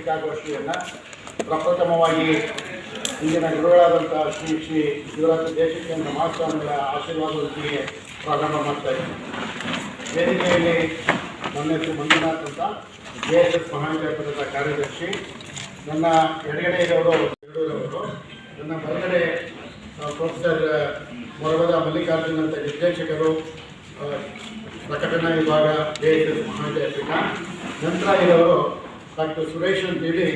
ಪತ್ರಿಕಾಗೋಷ್ಠಿಯನ್ನು ಪ್ರಪ್ರಥಮವಾಗಿ ಇಂದಿನ ಗುರುಗಳಾದಂಥ ಶ್ರೀ ಶ್ರೀ ಶಿವರಾತ್ರಿ ದೇಶಕೇಂದ್ರ ಮಹಾಸ್ವಾಮಿಗಳ ಆಶೀರ್ವಾದದೊಂದಿಗೆ ಪ್ರಾರಂಭ ಮಾಡ್ತಾ ಇದ್ದೀವಿ ವೇದಿಕೆಯಲ್ಲಿ ನನ್ನ ಹೆಸರು ಮಂಜುನಾಥ್ ಅಂತ ಜೆ ಎಸ್ ಎಸ್ ಕಾರ್ಯದರ್ಶಿ, ನನ್ನ ಎಡಗಡೆ ಇರೋರು ನನ್ನ ಬಲಗಡೆ ಪ್ರೊಫೆಸರ್ ಮೊರಬದ ಮಲ್ಲಿಕಾರ್ಜುನ್ ಅಂತ ನಿರ್ದೇಶಕರು ಪ್ರಕಟಣಾ ವಿಭಾಗ ಜೆ ಎಸ್ ಎಸ್ ನಂತರ ಇರೋರು ಡಾಕ್ಟರ್ ಸುರೇಶ್ ಅಂತೇಳಿ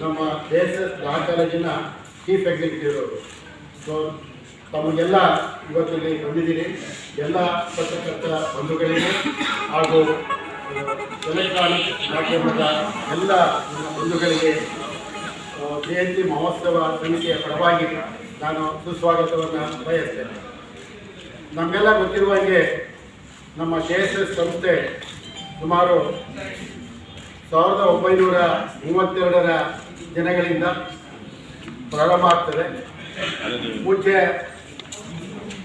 ನಮ್ಮ ಕೆ ಎಸ್ ಎಸ್ ಲಾ ಕಾಲೇಜಿನ ಚೀಫ್ ಎಕ್ಸಿಕ್ಯೂಟಿವ್ ಅವರು ಸೊ ತಮಗೆಲ್ಲ ಇವತ್ತಲ್ಲಿ ಬಂದಿದ್ದೀರಿ. ಎಲ್ಲ ಪತ್ರಕರ್ತರ ಬಂಧುಗಳಿಗೆ ಹಾಗೂ ಎಲೆಕ್ಟ್ರಾನಿಕ್ ಮಾಧ್ಯಮದ ಎಲ್ಲ ನನ್ನ ಬಂಧುಗಳಿಗೆ ಜಯಂತಿ ಮಹೋತ್ಸವ ಸಮಿತಿಯ ಪರವಾಗಿ ನಾನು ಸುಸ್ವಾಗತವನ್ನು ಬಯಸ್ತೇನೆ. ನಮಗೆಲ್ಲ ಗೊತ್ತಿರುವ ಹಾಗೆ ನಮ್ಮ ಕೆ ಎಸ್ ಎಸ್ ಸಂಸ್ಥೆ ಸುಮಾರು ಸಾವಿರದ ಒಂಬೈನೂರ ಮೂವತ್ತೆರಡರ ದಿನಗಳಿಂದ ಪ್ರಾರಂಭ ಆಗ್ತದೆ. ಪೂಜ್ಯ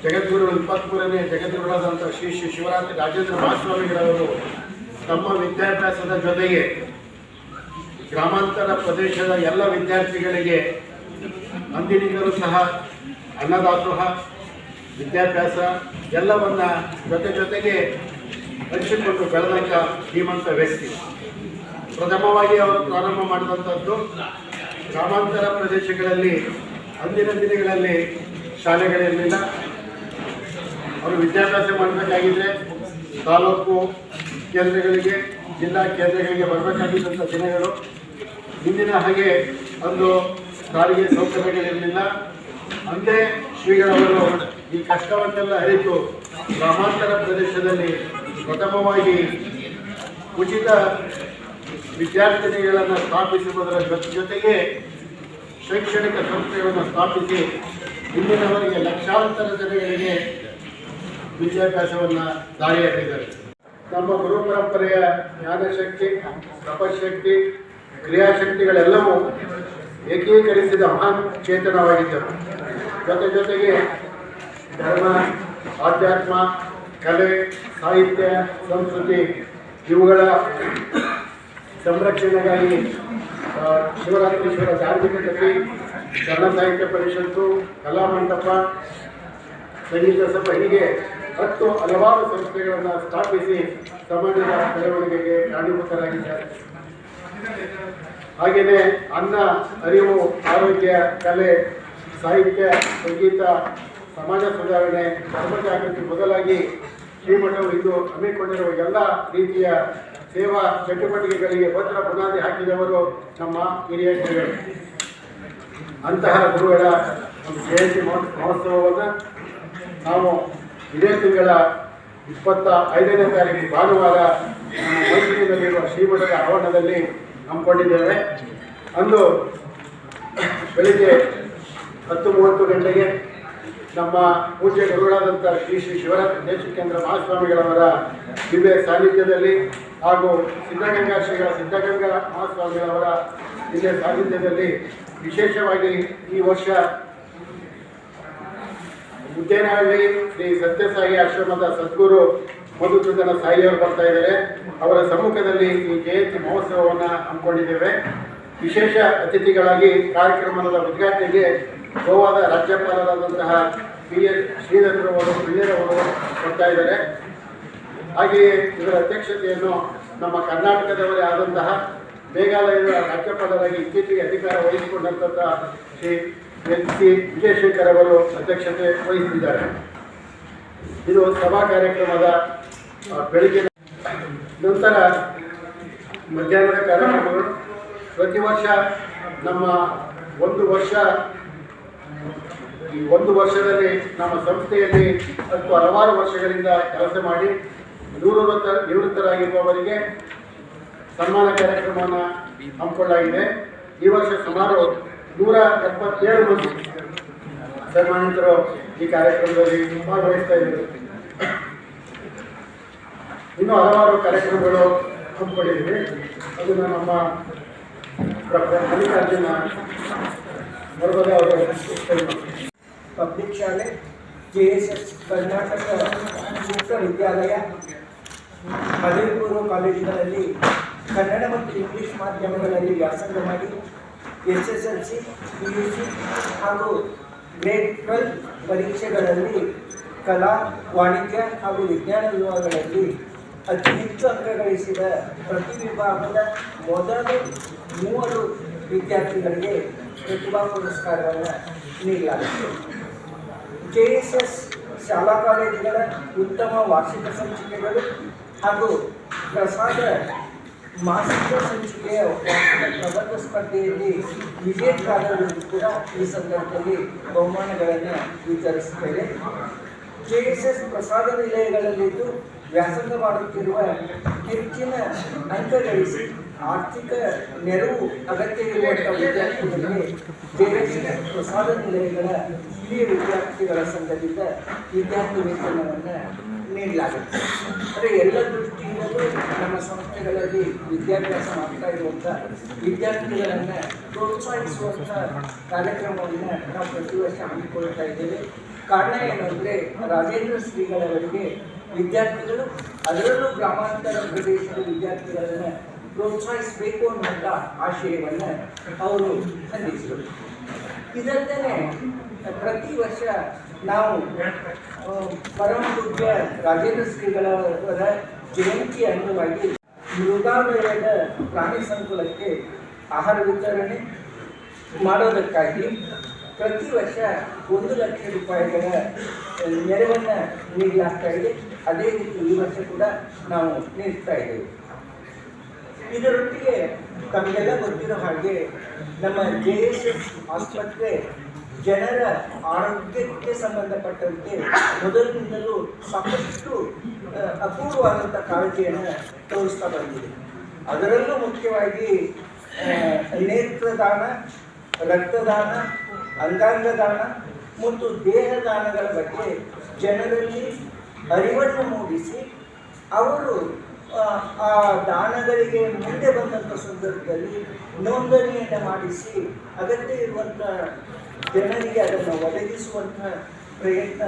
ಜಗದ್ಗುರು ಇಪ್ಪತ್ಮೂರನೇ ಜಗದ್ಗುರುಗಳಾದಂಥ ಶ್ರೀ ಶ್ರೀ ಶಿವರಾತ್ರಿ ರಾಜೇಂದ್ರ ಮಹಾಸ್ವಾಮಿಗಳವರು ತಮ್ಮ ವಿದ್ಯಾಭ್ಯಾಸದ ಜೊತೆಗೆ ಗ್ರಾಮಾಂತರ ಪ್ರದೇಶದ ಎಲ್ಲ ವಿದ್ಯಾರ್ಥಿಗಳಿಗೆ ಅಂದಿನಿಂದಲೂ ಸಹ ಅನ್ನದಾಸೋಹ, ವಿದ್ಯಾಭ್ಯಾಸ ಎಲ್ಲವನ್ನ ಜೊತೆ ಜೊತೆಗೆ ಹಂಚಿಕೊಂಡು ಬೆಳೆದಂಥ ಶ್ರೀಮಂತ ವ್ಯಕ್ತಿ. ಪ್ರಥಮವಾಗಿ ಅವರು ಪ್ರಾರಂಭ ಮಾಡಿದಂಥದ್ದು ಗ್ರಾಮಾಂತರ ಪ್ರದೇಶಗಳಲ್ಲಿ ಅಂದಿನ ದಿನಗಳಲ್ಲಿ ಶಾಲೆಗಳಿರಲಿಲ್ಲ ಅವರು ವಿದ್ಯಾಭ್ಯಾಸ ಮಾಡಬೇಕಾಗಿದ್ರೆ ತಾಲೂಕು ಕೇಂದ್ರಗಳಿಗೆ, ಜಿಲ್ಲಾ ಕೇಂದ್ರಗಳಿಗೆ ಬರಬೇಕಾಗಿದ್ದಂಥ ದಿನಗಳು. ಇಂದಿನ ಹಾಗೆ ಒಂದು ಸಾರಿಗೆ ಸೌಕರ್ಯಗಳಿರಲಿಲ್ಲ. ಅಂದೇ ಶ್ರೀಗಳವರು ಈ ಕಷ್ಟವನ್ನೆಲ್ಲ ಅರಿತು ಗ್ರಾಮಾಂತರ ಪ್ರದೇಶದಲ್ಲಿ ಪ್ರಥಮವಾಗಿ ಉಚಿತ ವಿದ್ಯಾರ್ಥಿನಿಗಳನ್ನು ಸ್ಥಾಪಿಸುವುದರ ಜೊತೆ ಜೊತೆಗೆ ಶೈಕ್ಷಣಿಕ ಸಂಸ್ಥೆಗಳನ್ನು ಸ್ಥಾಪಿಸಿ ಇಂದಿನವರೆಗೆ ಲಕ್ಷಾಂತರ ಜನಗಳಿಗೆ ವಿದ್ಯಾಭ್ಯಾಸವನ್ನು ದಾರಿಯಾಗಿದ್ದಾರೆ ನಮ್ಮ ಗುರು ಪರಂಪರೆಯ ಜ್ಞಾನಶಕ್ತಿ, ತಪಶಕ್ತಿ, ಕ್ರಿಯಾಶಕ್ತಿಗಳೆಲ್ಲವೂ ಏಕೀಕರಿಸಿದ ಮಹಾನ್ ಚೇತನವಾಗಿದ್ದರು. ಜೊತೆ ಜೊತೆಗೆ ಧರ್ಮ, ಆಧ್ಯಾತ್ಮ, ಕಲೆ, ಸಾಹಿತ್ಯ, ಸಂಸ್ಕೃತಿ ಇವುಗಳ ಸಂರಕ್ಷಣೆಗಾಗಿ ಶಿವರಾತ್ರೀಶ್ವರ ಧಾರ್ಮಿಕ ಕೃತಿ ಕನ್ನಡ ಸಾಹಿತ್ಯ ಪರಿಷತ್ತು ಕಲಾಮಂಟಪ ಸಂಗೀತ ಸಭೆ ಹೀಗೆ ಹತ್ತು ಹಲವಾರು ಸಂಸ್ಥೆಗಳನ್ನು ಸ್ಥಾಪಿಸಿ ಸಮಾಜದ ಬೆಳವಣಿಗೆಗೆ ಕಾರಣೀಭೂತರಾಗಿದ್ದಾರೆ. ಹಾಗೆಯೇ ಅನ್ನ, ಅರಿವು, ಆರೋಗ್ಯ, ಕಲೆ, ಸಾಹಿತ್ಯ, ಸಂಗೀತ, ಸಮಾಜ ಸುಧಾರಣೆ, ಧರ್ಮ ಜಾಗೃತಿ ಮೊದಲಾಗಿ ಶ್ರೀಮಠವು ಇಂದು ಹಮ್ಮಿಕೊಂಡಿರುವ ಎಲ್ಲ ರೀತಿಯ ಸೇವಾ ಚಟುವಟಿಕೆಗಳಿಗೆ ಭದ್ರ ಬುನಾದಿ ಹಾಕಿದವರು ನಮ್ಮ ಹಿರಿಯ ಗುರುಗಳು ಅಂತಹ ಗುರುಗಳ ಒಂದು ಜಯಂತಿ ಮಹೋ- ಮಹೋತ್ಸವವನ್ನು ನಾವು ಇದೇ ತಿಂಗಳ ಇಪ್ಪತ್ತ ಐದನೇ ತಾರೀಕು ಭಾನುವಾರ ಮೈಸೂರಿನಲ್ಲಿರುವ ಶ್ರೀಮಠದ ಆವರಣದಲ್ಲಿ ಹಮ್ಮಿಕೊಂಡಿದ್ದೇವೆ. ಅಂದು ಬೆಳಿಗ್ಗೆ ಹತ್ತು ಮೂವತ್ತು ಗಂಟೆಗೆ ನಮ್ಮ ಪೂಜ್ಯ ಗುರುಗಳಾದಂಥ ಶ್ರೀ ಶ್ರೀ ಶಿವರಾತ್ರಿ ದೇಶಿಕೇಂದ್ರ ಮಹಾಸ್ವಾಮಿಗಳವರ ದಿವ್ಯ ಸಾನ್ನಿಧ್ಯದಲ್ಲಿ ಹಾಗೂ ಸಿದ್ಧಗಂಗಾ ಶ್ರೀಗಳ ಸಿದ್ಧಗಂಗಾ ಮಹಾಸ್ವಾಮಿಗಳವರ ದಿವ್ಯ ಸಾನ್ನಿಧ್ಯದಲ್ಲಿ ವಿಶೇಷವಾಗಿ ಈ ವರ್ಷ ಮುದ್ದೇನಹಳ್ಳಿ ಶ್ರೀ ಸತ್ಯಸಾಯಿ ಆಶ್ರಮದ ಸದ್ಗುರು ಮಧುಸೂದನ ಸಾಯಿಯವರು ಬರ್ತಾ ಇದ್ದಾರೆ. ಅವರ ಸಮ್ಮುಖದಲ್ಲಿ ಈ ಜಯಂತಿ ಮಹೋತ್ಸವವನ್ನು ಹಮ್ಮಿಕೊಂಡಿದ್ದೇವೆ. ವಿಶೇಷ ಅತಿಥಿಗಳಾಗಿ ಕಾರ್ಯಕ್ರಮದ ಉದ್ಘಾಟನೆಗೆ ಗೋವಾದ ರಾಜ್ಯಪಾಲರಾದಂತಹ ಪಿ ಎಸ್ ಶ್ರೀಧರವರು ಪ್ರಿಯರವರು ಕೊಡ್ತಾ ಇದ್ದಾರೆ. ಹಾಗೆಯೇ ಇದರ ಅಧ್ಯಕ್ಷತೆಯನ್ನು ನಮ್ಮ ಕರ್ನಾಟಕದವರೇ ಆದಂತಹ ಮೇಘಾಲಯದ ರಾಜ್ಯಪಾಲರಾಗಿ ಇತ್ತೀಚೆಗೆ ಅಧಿಕಾರ ವಹಿಸಿಕೊಂಡಂತಹ ಶ್ರೀ ಎನ್ ಸಿ ವಿಜಯಶೇಖರ್ ಅವರು ಅಧ್ಯಕ್ಷತೆ ವಹಿಸಿದ್ದಾರೆ. ಇದು ಸಭಾ ಕಾರ್ಯಕ್ರಮದ ಬೆಳಿಗ್ಗೆ ನಂತರ ಮಧ್ಯಾಹ್ನದ ಕಾರ್ಯಕ್ರಮಗಳು. ಪ್ರತಿ ವರ್ಷ ನಮ್ಮ ಒಂದು ವರ್ಷ ಈ ಒಂದು ವರ್ಷದಲ್ಲಿ ನಮ್ಮ ಸಂಸ್ಥೆಯಲ್ಲಿ ಹತ್ತು ಹಲವಾರು ವರ್ಷಗಳಿಂದ ಕೆಲಸ ಮಾಡಿ ನಿವೃತ್ತ, ನಿವೃತ್ತರಾಗಿರುವವರಿಗೆ ಸನ್ಮಾನ ಕಾರ್ಯಕ್ರಮವನ್ನು ಹಮ್ಮಿಕೊಳ್ಳಲಾಗಿದೆ ಈ ವರ್ಷ ಸುಮಾರು ನೂರ ಎಪ್ಪತ್ತೇಳು ಮಂದಿ ಸನ್ಮಾನಿತರು ಈ ಕಾರ್ಯಕ್ರಮದಲ್ಲಿ ಭಾಗವಹಿಸ್ತಾ ಇದ್ದಾರೆ. ಇನ್ನೂ ಹಲವಾರು ಕಾರ್ಯಕ್ರಮಗಳು ಹಮ್ಮಿಕೊಂಡಿದ್ದೀವಿ. ಅದನ್ನು ನಮ್ಮ ಮಲ್ಲಿಕಾರ್ಜುನ ವರ್ಗದ ಅವರು. ಪಬ್ಲಿಕ್ ಶಾಲೆ ಜೆ ಎಸ್ ಎಸ್ ಕರ್ನಾಟಕ ವಿಶ್ವವಿದ್ಯಾಲಯ ಪದವಿ ಪೂರ್ವ ಕಾಲೇಜುಗಳಲ್ಲಿ ಕನ್ನಡ ಮತ್ತು ಇಂಗ್ಲಿಷ್ ಮಾಧ್ಯಮಗಳಲ್ಲಿ ವ್ಯಾಸಂಗ ಮಾಡಿ S S L C, P U C ಹಾಗೂ ಗ್ರೇಡ್ ಟ್ವೆಲ್ ಪರೀಕ್ಷೆಗಳಲ್ಲಿ ಕಲಾ, ವಾಣಿಜ್ಯ ಹಾಗೂ ವಿಜ್ಞಾನ ವಿಭಾಗಗಳಲ್ಲಿ ಅತಿ ಹೆಚ್ಚು ಅಂಕ ಗಳಿಸಿದ ಪ್ರತಿ ವಿಭಾಗದ ಮೊದಲು ಮೂವರು ವಿದ್ಯಾರ್ಥಿಗಳಿಗೆ ಪ್ರತಿಭಾ ಪುರಸ್ಕಾರವನ್ನು ನೀಡಲಾಗುತ್ತದೆ ಜೆ ಎಸ್ ಎಸ್ ಶಾಲಾ ಕಾಲೇಜುಗಳ ಉತ್ತಮ ವಾರ್ಷಿಕ ಸಂಚಿಕೆಗಳು ಹಾಗೂ ಪ್ರಸಾದ ಮಾಸಿಕ ಸಂಚಿಕೆಯ ಪ್ರಬಂಧ ಸ್ಪರ್ಧೆಯಲ್ಲಿ ವಿಜೇತರಾದವರು ಕೂಡ ಈ ಸಂದರ್ಭದಲ್ಲಿ ಬಹುಮಾನಗಳನ್ನು ವಿತರಿಸುತ್ತೇವೆ. ಕೆಎಸ್ಎಸ್ ಎಸ್ ಪ್ರಸಾದ ನಿಲಯಗಳಲ್ಲಿದ್ದು ವ್ಯಾಸಂಗ ಮಾಡುತ್ತಿರುವ ಹೆಚ್ಚಿನ ಅಂಕ ಗಳಿಸಿ ಆರ್ಥಿಕ ನೆರವು ಅಗತ್ಯ ಇರುವಂಥ ವಿದ್ಯಾರ್ಥಿಗಳಿಗೆ ಬೇರೆ ಎಸ್ ಎಸ್ ಪ್ರಸಾದ ನಿಲಯಗಳ ಹಿರಿಯ ವಿದ್ಯಾರ್ಥಿಗಳ ಸಂಘದಿಂದ ವಿದ್ಯಾರ್ಥಿ ವೇತನವನ್ನು ನೀಡಲಾಗುತ್ತೆ ಅಂದರೆ ಎಲ್ಲ ದೃಷ್ಟಿಯಿಂದಲೂ ನಮ್ಮ ಸಂಸ್ಥೆಗಳಲ್ಲಿ ವಿದ್ಯಾಭ್ಯಾಸ ಮಾಡ್ತಾ ಇರುವಂಥ ವಿದ್ಯಾರ್ಥಿಗಳನ್ನು ಪ್ರೋತ್ಸಾಹಿಸುವಂಥ ಕಾರ್ಯಕ್ರಮವನ್ನು ನಾವು ಪ್ರತಿ ವರ್ಷ ಹಮ್ಮಿಕೊಳ್ತಾ ಇದ್ದೇವೆ. ಕಾರಣ ಏನಂದರೆ ರಾಜೇಂದ್ರ ಶ್ರೀಗಳವರಿಗೆ ವಿದ್ಯಾರ್ಥಿಗಳು ಅದರಲ್ಲೂ ಗ್ರಾಮಾಂತರ ಪ್ರದೇಶದ ವಿದ್ಯಾರ್ಥಿಗಳನ್ನು ಪ್ರೋತ್ಸಾಹಿಸಬೇಕು ಅನ್ನುವಂಥ ಆಶಯವನ್ನು ಅವರು ಸಲ್ಲಿಸಿದರು ಇದಲ್ಲದೆ ಪ್ರತಿ ವರ್ಷ ನಾವು ಪರಮ ಪೂಜ್ಯ ರಾಜೇಂದ್ರ ಶ್ರೀಗಳವರ ಜಯಂತಿ ಅಂಗವಾಗಿ ಮೃಗಾಲಯದ ಪ್ರಾಣಿ ಸಂಕುಲಕ್ಕೆ ಆಹಾರ ವಿತರಣೆ ಮಾಡೋದಕ್ಕಾಗಿ ಪ್ರತಿ ವರ್ಷ ಒಂದು ಲಕ್ಷ ರೂಪಾಯಿಗಳ ನೆರವನ್ನು ನೀಡಲಾಗ್ತಾ ಇದೆ. ಅದೇ ರೀತಿ ಈ ವರ್ಷ ಕೂಡ ನಾವು ನೀಡ್ತಾ ಇದ್ದೇವೆ. ಇದರೊಟ್ಟಿಗೆ ತಮಗೆಲ್ಲ ಗೊತ್ತಿರೋ ಹಾಗೆ ನಮ್ಮ ಜೆ ಎಸ್ ಎಸ್ ಆಸ್ಪತ್ರೆ ಜನರ ಆರೋಗ್ಯಕ್ಕೆ ಸಂಬಂಧಪಟ್ಟಂತೆ ಮೊದಲಿನಿಂದಲೂ ಸಾಕಷ್ಟು ಅಪೂರ್ವವಾದಂಥ ಕಾಳಜಿಯನ್ನು ತೋರಿಸ್ತಾ ಬಂದಿದೆ. ಅದರಲ್ಲೂ ಮುಖ್ಯವಾಗಿ ನೇತ್ರದಾನ, ರಕ್ತದಾನ ಅಂಗಾಂಗ ದಾನ ಮತ್ತು ದೇಹದಾನಗಳ ಬಗ್ಗೆ ಜನರಲ್ಲಿ ಅರಿವನ್ನು ಮೂಡಿಸಿ ಅವರು ಆ, ದಾನಗಳಿಗೆ ಮುಂದೆ ಬಂದಂಥ ಸಂದರ್ಭದಲ್ಲಿ ನೋಂದಣಿಯನ್ನು ಮಾಡಿಸಿ ಅಗತ್ಯ ಇರುವಂಥ ಜನರಿಗೆ ಅದನ್ನು ಒದಗಿಸುವಂಥ ಪ್ರಯತ್ನ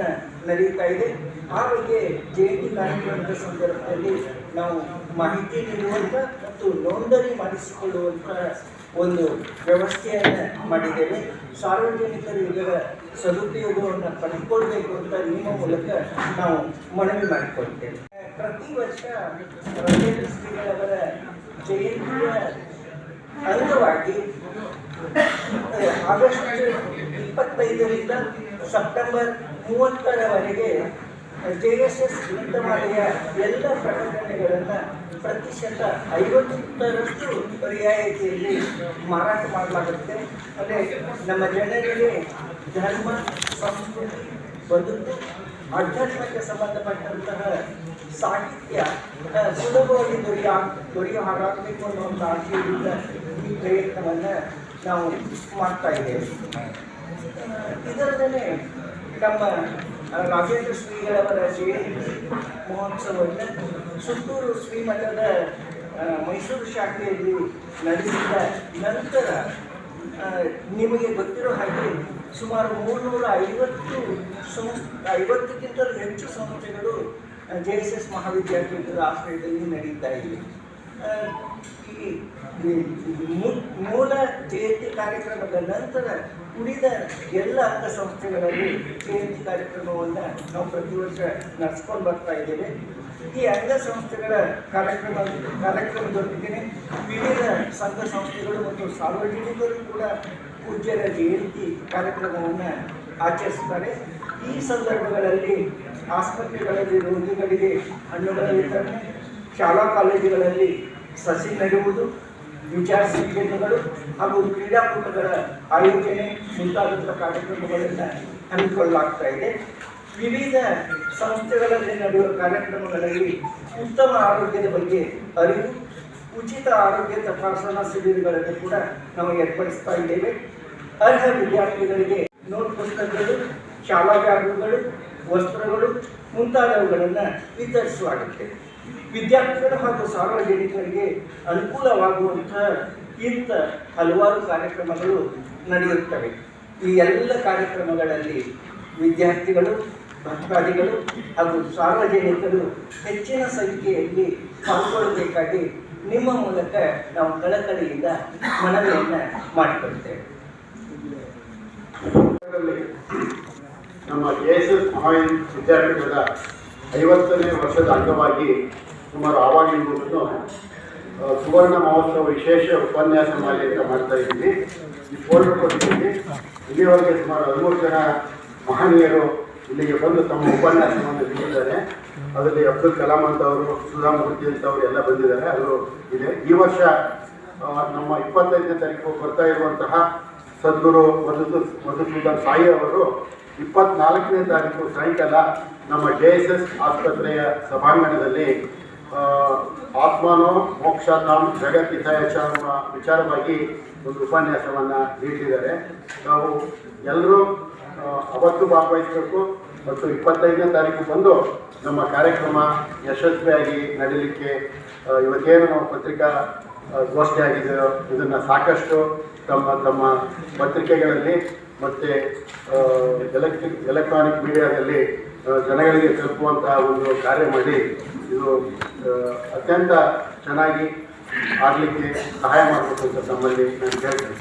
ನಡೀತಾ ಇದೆ. ಆ ಬಗ್ಗೆ ಜಯಂತಿ ಕಾರ್ಯಕ್ರಮದ ಸಂದರ್ಭದಲ್ಲಿ ನಾವು ಮಾಹಿತಿ ನೀಡುವಂಥ ಮತ್ತು ನೋಂದಣಿ ಮಾಡಿಸಿಕೊಳ್ಳುವಂಥ ಒಂದು ವ್ಯವಸ್ಥೆಯನ್ನು ಮಾಡಿದ್ದೇವೆ. ಸಾರ್ವಜನಿಕರು ಇದರ ಸದುಪಯೋಗವನ್ನು ಪಡೆದುಕೊಳ್ಬೇಕು ಅಂತ ನಿಮ್ಮ ಮೂಲಕ ನಾವು ಮನವಿ ಮಾಡಿಕೊಳ್ತೇವೆ. ಪ್ರತಿ ವರ್ಷ ಶ್ರೀಗಳವರ ಜಯಂತಿಯ ಅಂಗವಾಗಿ ಆಗಸ್ಟ್ ಇಪ್ಪತ್ತೈದರಿಂದ ಸೆಪ್ಟೆಂಬರ್ ಮೂವತ್ತರವರೆಗೆ ಜೆ ಎಸ್ ಎಸ್ ಗ್ರಂಥಮಾಲೆಯ ಎಲ್ಲ ಪ್ರಕಟಣೆಗಳನ್ನು ಪ್ರತಿಶತ ಐವತ್ತರಷ್ಟು ರಿಯಾಯಿತಿಯಲ್ಲಿ ಮಾರಾಟ ಮಾಡಲಾಗುತ್ತೆ. ಅಂದರೆ ನಮ್ಮ ಜನರಿಗೆ ಧರ್ಮ, ಸಂಸ್ಕೃತಿ ಬದುಕು ಆಧ್ಯಾತ್ಮಕ್ಕೆ ಸಂಬಂಧಪಟ್ಟಂತಹ ಸಾಹಿತ್ಯ ಸುಲಭವಾಗಿ ದೊರೆಯ, ದೊರೆಯೋ ಹಾಗಾಗಬೇಕು ಒಂದು ಆಶಯದಿಂದ ಈ ಪ್ರಯತ್ನವನ್ನು ನಾವು ಮಾಡ್ತಾ ಇದ್ದೇವೆ. ಇದರಲ್ಲೇ ನಮ್ಮ ರಾಜೇಂದ್ರ ಶ್ರೀಗಳವರ ಜಯಂತಿ ಮಹೋತ್ಸವವನ್ನು ಸುತ್ತೂರು ಶ್ರೀಮಠದ ಮೈಸೂರು ಶಾಖೆಯಲ್ಲಿ ನಡೆಸಿದ ನಂತರ ನಿಮಗೆ ಗೊತ್ತಿರೋ ಹಾಗೆ ಸುಮಾರು ಮೂರುನೂರ ಐವತ್ತು ಸಂಸ್ ಐವತ್ತಕ್ಕಿಂತಲೂ ಹೆಚ್ಚು ಸಂಸ್ಥೆಗಳು ಜೆ ಎಸ್ ಎಸ್ ಮಹಾವಿದ್ಯಾಪೀಠದ ಆಶ್ರಯದಲ್ಲಿ ನಡೀತಾ ಆ, ಈ ಮೂಲ ಜಯಂತಿ ಕಾರ್ಯಕ್ರಮದ ನಂತರ ಉಳಿದ ಎಲ್ಲ ಅಂಗಸಂಸ್ಥೆಗಳಲ್ಲಿ ಜಯಂತಿ ಕಾರ್ಯಕ್ರಮವನ್ನು ನಾವು ಪ್ರತಿ ವರ್ಷ ನಡೆಸ್ಕೊಂಡು ಬರ್ತಾ ಇದ್ದೇವೆ. ಈ ಅಂಗಸಂಸ್ಥೆಗಳ ಕಾರ್ಯಕ್ರಮ ಕಾರ್ಯಕ್ರಮದೊಂದಿಗೆ ವಿವಿಧ ಸಂಘ ಸಂಸ್ಥೆಗಳು ಮತ್ತು ಸಾರ್ವಜನಿಕರು ಕೂಡ ಪೂಜ್ಯರ ಜಯಂತಿ ಕಾರ್ಯಕ್ರಮವನ್ನು ಆಚರಿಸ್ತಾರೆ ಈ ಸಂದರ್ಭಗಳಲ್ಲಿ ಆಸ್ಪತ್ರೆಗಳಲ್ಲಿ ರೋಗಿಗಳಿಗೆ ಹಣ್ಣುಗಳ ವಿತರಣೆ ಶಾಲಾ ಕಾಲೇಜುಗಳಲ್ಲಿ ಸಸಿ ನೆಡುವುದು ವಿಚಾರ ಸಂಕೇತಗಳು ಹಾಗೂ ಕ್ರೀಡಾಕೂಟಗಳ ಆಯೋಜನೆ ಮುಂತಾದಂಥ ಕಾರ್ಯಕ್ರಮಗಳನ್ನು ಹಮ್ಮಿಕೊಳ್ಳಲಾಗ್ತಾ ಇದೆ. ವಿವಿಧ ಸಂಸ್ಥೆಗಳಲ್ಲಿ ನಡೆಯುವ ಕಾರ್ಯಕ್ರಮಗಳಲ್ಲಿ ಉತ್ತಮ ಆರೋಗ್ಯದ ಬಗ್ಗೆ ಅರಿವು, ಉಚಿತ ಆರೋಗ್ಯ ತಪಾಸಣಾ ಶಿಬಿರಗಳನ್ನು ಕೂಡ ನಾವು ಏರ್ಪಡಿಸ್ತಾ ಇದ್ದೇವೆ. ಅರ್ಹ ವಿದ್ಯಾರ್ಥಿಗಳಿಗೆ ನೋಟ್ ಪುಸ್ತಕಗಳು ಶಾಲಾ ಬ್ಯಾಗುಗಳು ವಸ್ತ್ರಗಳು ಮುಂತಾದವುಗಳನ್ನು ವಿತರಿಸಲಾಗುತ್ತೆ ವಿದ್ಯಾರ್ಥಿಗಳು ಹಾಗೂ ಸಾರ್ವಜನಿಕರಿಗೆ ಅನುಕೂಲವಾಗುವಂಥ ಇಂಥ ಹಲವಾರು ಕಾರ್ಯಕ್ರಮಗಳು ನಡೆಯುತ್ತವೆ. ಈ ಎಲ್ಲ ಕಾರ್ಯಕ್ರಮಗಳಲ್ಲಿ ವಿದ್ಯಾರ್ಥಿಗಳು, ಭಕ್ತಾದಿಗಳು ಹಾಗೂ ಸಾರ್ವಜನಿಕರು ಹೆಚ್ಚಿನ ಸಂಖ್ಯೆಯಲ್ಲಿ ಪಾಲ್ಗೊಳ್ಳಬೇಕಾಗಿ ನಿಮ್ಮ ಮೂಲಕ ನಾವು ಕಳಕಳಿಯಿಂದ ಮನವಿಯನ್ನು ಮಾಡಿಕೊಳ್ತೇವೆ. ನಮ್ಮ ಎಸ್ ಎಸ್ ವಿದ್ಯಾಪೀಠದ ಐವತ್ತನೇ ವರ್ಷದ ಅಂಗವಾಗಿ ಸುಮಾರು ಆವಾಗಿರುವುದನ್ನು ಸುವರ್ಣ ಮಹೋತ್ಸವ ವಿಶೇಷ ಉಪನ್ಯಾಸ ಮಾಲೆ ಅಂತ ಮಾಡ್ತಾ ಇದ್ದೀವಿ. ಈ ಫೋಲ್ಡರ್ ಕೊಟ್ಟಿದ್ದೀವಿ. ಇಲ್ಲಿವರೆಗೆ ಸುಮಾರು ಹದಿಮೂರು ಜನ ಮಹನೀಯರು ಇಲ್ಲಿಗೆ ಬಂದು ತಮ್ಮ ಉಪನ್ಯಾಸವನ್ನು ನೀಡಿದ್ದಾರೆ. ಅದರಲ್ಲಿ ಅಬ್ದುಲ್ ಕಲಾಂ ಅಂತವರು, ಸುಧಾಮೂರ್ತಿ ಅಂತವರು ಎಲ್ಲ ಬಂದಿದ್ದಾರೆ. ಅದು ಇದೆ. ಈ ವರ್ಷ ನಮ್ಮ ಇಪ್ಪತ್ತೈದನೇ ತಾರೀಕು ಬರ್ತಾ ಇರುವಂತಹ ಸದ್ಗುರು ಮಧು ಮಧುಸೂದನ್ ಸಾಯಿ ಅವರು ಇಪ್ಪತ್ನಾಲ್ಕನೇ ತಾರೀಕು ಸಾಯಂಕಾಲ ನಮ್ಮ ಜೆ ಎಸ್ ಎಸ್ ಆಸ್ಪತ್ರೆಯ ಸಭಾಂಗಣದಲ್ಲಿ ಆತ್ಮಾನೋ ಮೋಕ್ಷಧಾಮ್ ಜಗತ್ತಿತಾಯಚ ಎಂಬ ವಿಚಾರವಾಗಿ ಒಂದು ಉಪನ್ಯಾಸವನ್ನು ನೀಡಿದ್ದಾರೆ. ನಾವು ಎಲ್ಲರೂ ಅವತ್ತು ಭಾಗವಹಿಸಬೇಕು ಮತ್ತು ಇಪ್ಪತ್ತೈದನೇ ತಾರೀಕು ಬಂದು ನಮ್ಮ ಕಾರ್ಯಕ್ರಮ ಯಶಸ್ವಿಯಾಗಿ ನಡೀಲಿಕ್ಕೆ ಇವತ್ತೇನು ನಾವು ಪತ್ರಿಕಾ ಗೋಷ್ಠಿ ಆಗಿದೆ ಇದನ್ನು ಸಾಕಷ್ಟು ತಮ್ಮ ತಮ್ಮ ಪತ್ರಿಕೆಗಳಲ್ಲಿ ಮತ್ತು ಎಲೆಕ್ಟ್ರಿಕ್ ಎಲೆಕ್ಟ್ರಾನಿಕ್ ಮೀಡಿಯಾದಲ್ಲಿ ಜನಗಳಿಗೆ ತಲುಪುವಂತಹ ಒಂದು ಕಾರ್ಯ ಮಾಡಿ, ಇದು ಅತ್ಯಂತ ಚೆನ್ನಾಗಿ ಆಗಲಿಕ್ಕೆ ಸಹಾಯ ಮಾಡಬೇಕು ಅಂತ ತಮ್ಮಲ್ಲಿ ನಾನು ಕೇಳ್ತೇನೆ.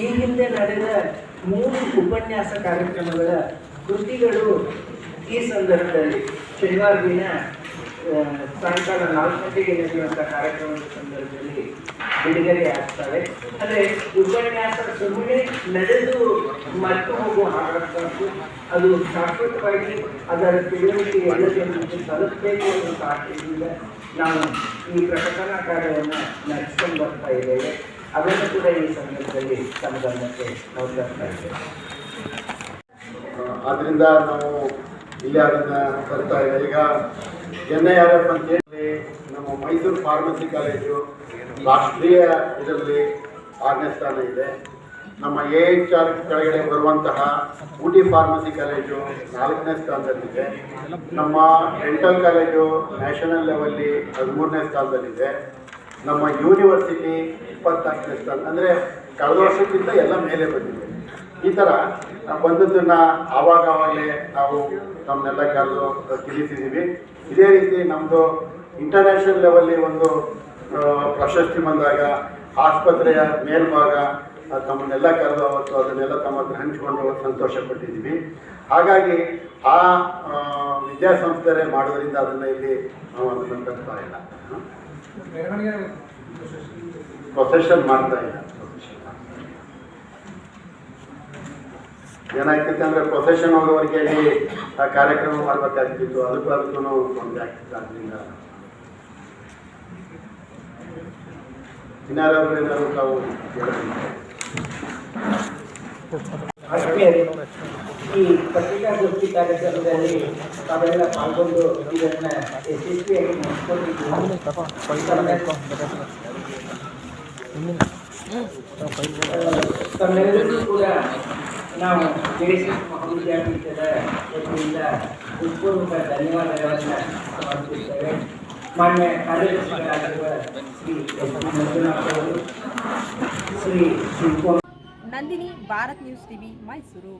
ಈ ಹಿಂದೆ ನಡೆದ ಮೂರು ಉಪನ್ಯಾಸ ಕಾರ್ಯಕ್ರಮಗಳ ಕೃತಿಗಳು ಈ ಸಂದರ್ಭದಲ್ಲಿ ಶನಿವಾರ ದಿನ ಸಾಯಂಕಾಲ ನಾಲ್ಕು ಗಂಟೆಗೆ ನಡೆಯುವಂಥ ಕಾರ್ಯಕ್ರಮದ ಸಂದರ್ಭದಲ್ಲಿ ಬಿಡುಗಡೆ ಆಗ್ತವೆ. ಆದರೆ ಉಪನ್ಯಾಸ ಸುಮ್ಮನೆ ನಡೆದು ಮರೆತು ಹೋಗುವ ಹಾಗಾಗಬಾರ್ದು. ಅದು ಶಾಶ್ವತವಾಗಿ ಅದರ ತಿಳುವಳಿಕೆ ಎಲ್ಲದನ್ನು ತಲುಪಬೇಕು ಅನ್ನೋ ಆಶಯದಿಂದ ನಾವು ಈ ಪ್ರಕಟಣಾ ಕಾರ್ಯವನ್ನು ನಡೆಸ್ಕೊಂಡು ಬರ್ತಾ ಇದ್ದೇವೆ. ಅದನ್ನು ಕೂಡ ಈ ಸಂದರ್ಭದಲ್ಲಿ ತಮ್ಮ ಗಮನಕ್ಕೆ ನಾವು ತರ್ತಾ ಇದ್ದೇವೆ ಆದ್ದರಿಂದ ನಾವು ಇಲ್ಲಿ ಬರ್ತಾ ಇದೆ. ಈಗ ಎನ್ ಐ ಆರ್ ಎಫ್ ಅಂತ ಹೇಳಿ ನಮ್ಮ ಮೈಸೂರು ಫಾರ್ಮಸಿ ಕಾಲೇಜು ರಾಷ್ಟ್ರೀಯ ಇದರಲ್ಲಿ ಆರನೇ ಸ್ಥಾನ ಇದೆ. ನಮ್ಮ ಎ ಎಚ್ ಆರ್ ಕೆಳಗಡೆ ಬರುವಂತಹ ಊಟಿ ಫಾರ್ಮಸಿ ಕಾಲೇಜು ನಾಲ್ಕನೇ ಸ್ಥಾನದಲ್ಲಿದೆ. ನಮ್ಮ ಡೆಂಟಲ್ ಕಾಲೇಜು ನ್ಯಾಷನಲ್ ಲೆವೆಲ್ಲಿ ಹದಿಮೂರನೇ ಸ್ಥಾನದಲ್ಲಿದೆ. ನಮ್ಮ ಯೂನಿವರ್ಸಿಟಿ ಇಪ್ಪತ್ನಾಲ್ಕನೇ ಸ್ಥಾನ ಅಂದರೆ ಕಳೆದ ವರ್ಷಕ್ಕಿಂತ ಎಲ್ಲ ಮೇಲೆ ಬಂದಿದೆ. ಈ ಥರ ಬಂದದ್ದನ್ನು ಆವಾಗ ಆವಾಗಲೇ ನಾವು ನಮ್ಮನ್ನೆಲ್ಲ ಕರೆದು ತಿಳಿಸಿದ್ದೀವಿ. ಇದೇ ರೀತಿ ನಮ್ಮದು ಇಂಟರ್ನ್ಯಾಷನಲ್ ಲೆವೆಲ್ಲಿ ಒಂದು ಪ್ರಶಸ್ತಿ ಬಂದಾಗ ಆಸ್ಪತ್ರೆಯ ಮೇಲ್ಭಾಗ ತಮ್ಮನ್ನೆಲ್ಲ ಕರೆದು ಅವತ್ತು ಅದನ್ನೆಲ್ಲ ತಮ್ಮ ಹತ್ರ ಹಂಚಿಕೊಂಡು ಸಂತೋಷ ಪಟ್ಟಿದ್ದೀವಿ ಹಾಗಾಗಿ ಆ ಆ, ವಿದ್ಯಾಸಂಸ್ಥೆ ಮಾಡೋದ್ರಿಂದ ಅದನ್ನು ಇಲ್ಲಿ ನಾವು ಅದನ್ನು ತರ್ತಾ ಇಲ್ಲ. ಪ್ರೊಸೆಷನ್ ಮಾಡ್ತಾ ಇಲ್ಲ. ಏನಾಗ್ತಿತ್ತು ಅಂದರೆ ಪ್ರೊಫೆಷನ್ ಹೋಗೋವರೆಗೆ ಇಲ್ಲಿ ಆ ಕಾರ್ಯಕ್ರಮ ಮಾಡಬೇಕಾಗ್ತಿತ್ತು. ಅದಕ್ಕೂ ಅದಕ್ಕೂ ತೊಂದರೆ ಆಗ್ತಿತ್ತು ಅದರಿಂದ ಇನ್ನಾರಾದ್ರೂ ಏನಾದ್ರು ತಾವು ಈ ಪತ್ರಿಕಾಗೋಷ್ಠಿ ಕಾರ್ಯಕ್ರಮದಲ್ಲಿ ತಾವೆಲ್ಲ ಪಾಲ್ಗೊಂಡು ಇದನ್ನ ಯಶಸ್ವಿಯಾಗಿ ನಡೆಸ್ಕೊಂಡಿದ್ದೀವಿ ತಮ್ಮೆಲ್ಲರಿಗೂ ಕೂಡ ನಾವು ಜೆಡಿಎಸ್ ಮಹಾವಿದ್ಯಾಪೀಠದ ವತಿಯಿಂದ ಉತ್ಪೂರ್ವಕ ಧನ್ಯವಾದಗಳನ್ನು ಸಮರ್ಪಿಸುತ್ತೇವೆ. ಮಾನ್ಯ ಕಾರ್ಯದರ್ಶಿಗಳಾಗಿರುವ ಶ್ರೀ ಶ್ರೀ ನಂದಿನಿ, ಭಾರತ್ ನ್ಯೂಸ್ ಟಿವಿ, ಮೈಸೂರು.